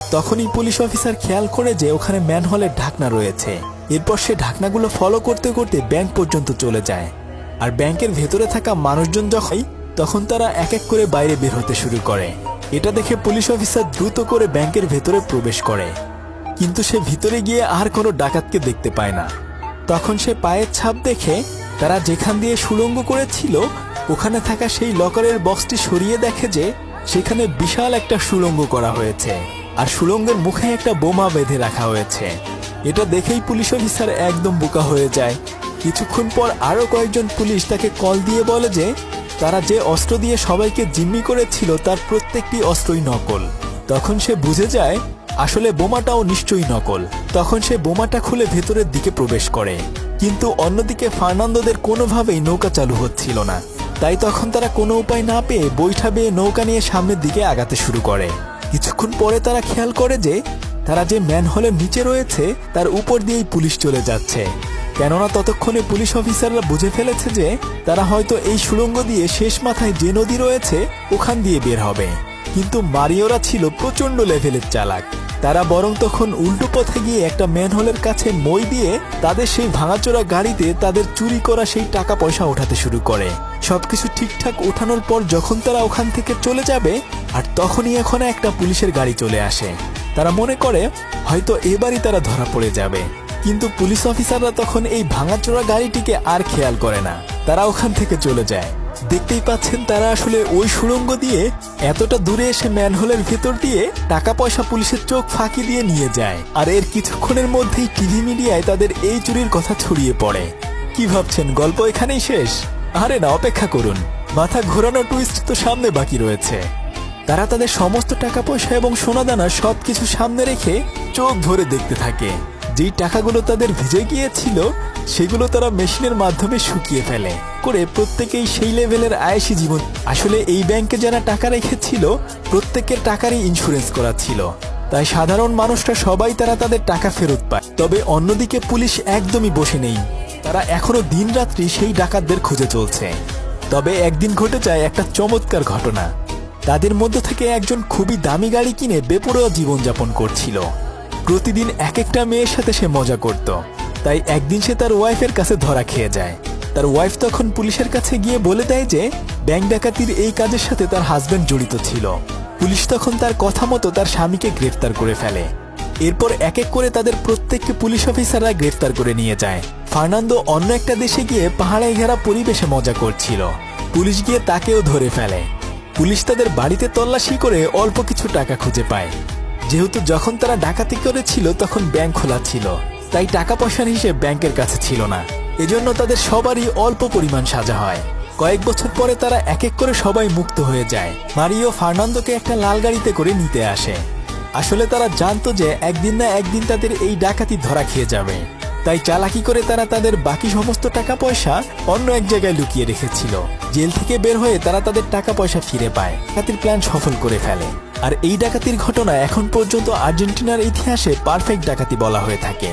তখনই police officer খেয়াল করে যে ওখানে ম্যানহলের ঢাকনা রয়েছে। এরপর সে ঢাকনাগুলো ফলো করতে করতে ব্যাংক পর্যন্ত চলে যায়। আর ব্যাংকের ভেতরে থাকা মানুষজন যখনই তখন তারা এক এক করে বাইরে বের হতে শুরু করে। এটা দেখে পুলিশ অফিসার দ্রুত করে ব্যাংকের ভেতরে প্রবেশ করে। কিন্তু সে ভিতরে গিয়ে আর কোনো ডাকাতকে দেখতে পায় না। তখন সে পায়ের ছাপ দেখে তারা যেখান দিয়ে সুড়ঙ্গ করেছিল, ওখানে থাকা সেই লকারের বক্সটি সরিয়ে দেখে যে সেখানে বিশাল একটা সুড়ঙ্গ করা হয়েছে। আর সুড়ঙ্গের মুখে একটা বোমা বেঁধে রাখা হয়েছে। এটা দেখেই পুলিশ অফিসার একদম বোকা হয়ে যায়। কিছুক্ষণ পর আরও কয়েকজন পুলিশ তাকে কল দিয়ে বলে যে, তারা যে অস্ত্র দিয়ে সবাইকে জিম্মি করেছিল তার প্রত্যেকটি অস্ত্রই নকল। তখন সে বুঝে যায়, আসলে বোমাটাও নিশ্চয়ই নকল। তখন সে বোমাটা খুলে ভেতরের দিকে প্রবেশ করে। কিন্তু অন্যদিকে ফার্নান্দোদের কোনোভাবেই নৌকা চালু হচ্ছিল না। তাই তখন তারা কোনো উপায় না পেয়ে বৈঠা বেয়ে নৌকা নিয়ে সামনের দিকে আগাতে শুরু করে। কিছুক্ষণ পরে তারা খেয়াল করে যে তারা যে ম্যানহলের নিচে রয়েছে, তার উপর দিয়েই পুলিশ চলে যাচ্ছে। কেননা ততক্ষণে পুলিশ অফিসাররা বুঝে ফেলেছে যে তারা হয়তো এই সুড়ঙ্গ দিয়ে শেষ মাথায় যে নদী রয়েছে, ওখান দিয়ে বের হবে। কিন্তু মারিওরা ছিল প্রচণ্ড লেভেলের চালাক। তারা বরং তখন উল্টো পথে গিয়ে একটা ম্যানহোলের কাছে মই দিয়ে তাদের সেই ভাঙাচোরা গাড়িতে তাদের চুরি করা সেই টাকা পয়সা ওঠাতে শুরু করে। সবকিছু ঠিকঠাক ওঠানোর পর যখন তারা ওখান থেকে চলে যাবে, আর তখনই এখন একটা পুলিশের গাড়ি চলে আসে। তারা মনে করে, হয়তো এবারই তারা ধরা পড়ে যাবে। কিন্তু পুলিশ অফিসাররা তখন এই ভাঙাচোরা গাড়িটিকে আর খেয়াল করে না। তারা ওখান থেকে চলে যায়। দেখতেই পাচ্ছেন তারা আসলে ওই সুড়ঙ্গ দিয়ে এতটা দূরে এসে ম্যানহোলের ভেতর দিয়ে টাকা পয়সা পুলিশের চোখ ফাঁকি দিয়ে নিয়ে যায়। আর এর কিছুক্ষণের মধ্যেই টিভি মিডিয়ায় তাদের এই চুরির কথা ছড়িয়ে পড়ে। কি ভাবছেন, গল্প এখানেই শেষ? আরে না, অপেক্ষা করুন। মাথা ঘোরানো টুইস্ট তো সামনে বাকি রয়েছে। তারা তাদের সমস্ত টাকা পয়সা এবং সোনাদানা সবকিছু সামনে রেখে চোখ ভরে দেখতে থাকে। যেই টাকাগুলো তাদের ভিজে গিয়েছিল, সেগুলো তারা মেশিনের মাধ্যমে শুকিয়ে ফেলে। করে প্রত্যেকেই সেই লেভেলের আয়েসি জীবন। আসলে এই ব্যাংকে যারা টাকা রেখেছিল, প্রত্যেকের টাকারই ইন্স্যুরেন্স করা ছিল। তাই সাধারণ মানুষরা সবাই তারা তাদের টাকা ফেরত পায়। তবে অন্যদিকে পুলিশ একদমই বসে নেই। তারা এখনও দিনরাত্রি সেই ডাকাতদের খুঁজে চলছে। তবে একদিন ঘটে যায় একটা চমৎকার ঘটনা। তাদের মধ্য থেকে একজন খুবই দামি গাড়ি কিনে বেপরোয়া জীবনযাপন করছিল। প্রতিদিন এক একটা মেয়ের সাথে সে মজা করত। তাই একদিন সে তার ওয়াইফের কাছে ধরা খেয়ে যায়। তার ওয়াইফ তখন পুলিশের কাছে গিয়ে বলে দেয় যে, ব্যাংক ডাকাতির এই কাজের সাথে তার হাজব্যান্ড জড়িত ছিল। পুলিশ তখন তার কথা মতো তার স্বামীকে গ্রেফতার করে ফেলে। এরপর এক এক করে তাদের প্রত্যেককে পুলিশ অফিসাররা গ্রেফতার করে নিয়ে যায়। ফার্নান্দো অন্য একটা দেশে গিয়ে পাহাড়ে ঘেরা পরিবেশে মজা করছিল। পুলিশ গিয়ে তাকেও ধরে ফেলে। পুলিশ তাদের বাড়িতে তল্লাশি করে অল্প কিছু টাকা খুঁজে পায়। যেহেতু যখন তারা ডাকাতি করেছিল, তখন ব্যাংক খোলা ছিল। তাই টাকা পয়সার হিসেবে ব্যাংকের কাছে ছিল না। এজন্য তাদের সবারই অল্প পরিমাণ সাজা হয়। কয়েক বছর পরে তারা এক এক করে সবাই মুক্ত হয়ে যায়। মারিও ফার্নান্দোকে একটা লাল গাড়িতে করে নিতে আসে। আসলে তারা জানতো যে একদিন না একদিন তাদের এই ডাকাতি ধরা খেয়ে যাবে। তাই চালাকি করে তারা তাদের বাকি সমস্ত টাকা পয়সা অন্য এক জায়গায় লুকিয়ে রেখেছিল। জেল থেকে বের হয়ে তারা তাদের টাকা পয়সা ফিরে পায়। ডাকাতির প্ল্যান সফল করে ফেলে। আর এই ডাকাতির ঘটনা এখন পর্যন্ত আর্জেন্টিনার ইতিহাসে পারফেক্ট ডাকাতি বলা হয়ে থাকে।